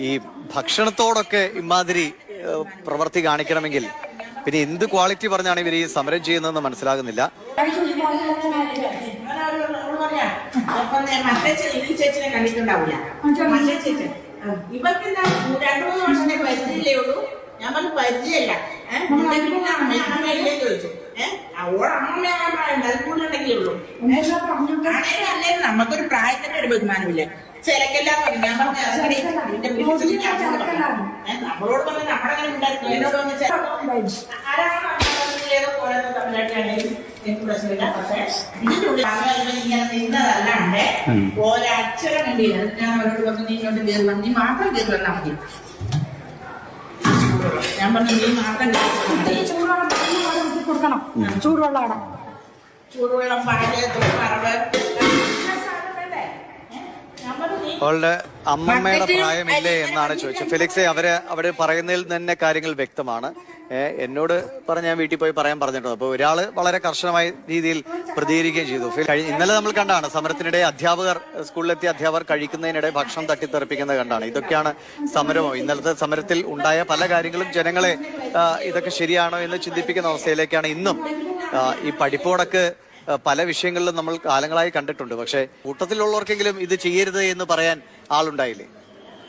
ഈ ഭക്ഷണത്തോടൊക്കെ ഇമാതിരി പ്രവൃത്തി കാണിക്കണമെങ്കിൽ പിന്നെ എന്ത് ക്വാളിറ്റി പറഞ്ഞാണ് ഇവർ ഈ സമരം ചെയ്യുന്നതെന്ന് മനസ്സിലാകുന്നില്ല. ഞാൻ പറഞ്ഞു പരിചയമല്ല നമുക്കൊരു പ്രായത്തിന്റെ ഒരു ബഹുമാനമില്ലേ ചിലക്കെല്ലാം പറഞ്ഞു ഞാൻ പറഞ്ഞു "അസടി, നിന്റെ വീട്ടിൽ നീ അച്ഛനോട് പറഞ്ഞു." ഏഹ് നമ്മളോട് പറഞ്ഞ നമ്മളെങ്ങനെ ഉണ്ടായിരുന്നു എന്നോട് വന്ന് ചെ- ആരാണ് നമ്മളെ ഏതോ പോലെ തമ്മിലായിട്ടാണെങ്കിലും എനിക്ക് പ്രശ്നമില്ല. പക്ഷേ ഇതിന്റെ ഉള്ളിൽ അങ്ങനെ ഇങ്ങനെ നിന്നതല്ലാണ്ട് ഒരക്ഷരം കണ്ടില്ല എന്നിട്ട് ഞാൻ അവരോട് പറഞ്ഞു നീ ഇങ്ങോട്ട് കയറി വന്ന് നീ മാത്രം കയറി വന്നാൽ മതി. ഞാൻ പറഞ്ഞു നീ മാത്രം കയറി വന്നാൽ മതി. ചൂടുവെള്ളം കൊടുക്കണം. ചൂടുവെള്ളം പാൽ അവളുടെ അമ്മമ്മയുടെ പ്രായമില്ലേ എന്നാണ് ചോദിച്ചത്. ഫെലിക്സെ അവർ അവർ പറയുന്നതിൽ തന്നെ കാര്യങ്ങൾ വ്യക്തമാണ്. എന്നോട് പറഞ്ഞ ഞാൻ വീട്ടിൽ പോയി പറയാൻ പറഞ്ഞിട്ടുണ്ട്. അപ്പോൾ ഒരാൾ വളരെ കർശനമായ രീതിയിൽ പ്രതികരിക്കുകയും ചെയ്തു. ഇന്നലെ നമ്മൾ കണ്ടാണ് സമരത്തിനിടെ അധ്യാപകർ സ്കൂളിലെത്തിയ അധ്യാപകർ കഴിക്കുന്നതിനിടെ ഭക്ഷണം തട്ടിത്തെറിപ്പിക്കുന്നത് കണ്ടാണ്. ഇതൊക്കെയാണ് സമരമോ? ഇന്നലത്തെ സമരത്തിൽ ഉണ്ടായ പല കാര്യങ്ങളും ജനങ്ങളെ ഇതൊക്കെ ശരിയാണോ എന്ന് ചിന്തിപ്പിക്കുന്ന അവസ്ഥയിലേക്കാണ് ഇന്നും ഈ പഠിപ്പോടൊക്കെ പല വിഷയങ്ങളിലും നമ്മൾ കാലങ്ങളായി കണ്ടിട്ടുണ്ട്. പക്ഷേ കൂട്ടത്തിലുള്ളവർക്കെങ്കിലും ഇത് ചെയ്യരുത് എന്ന് പറയാൻ ആളുണ്ടായില്ലേ?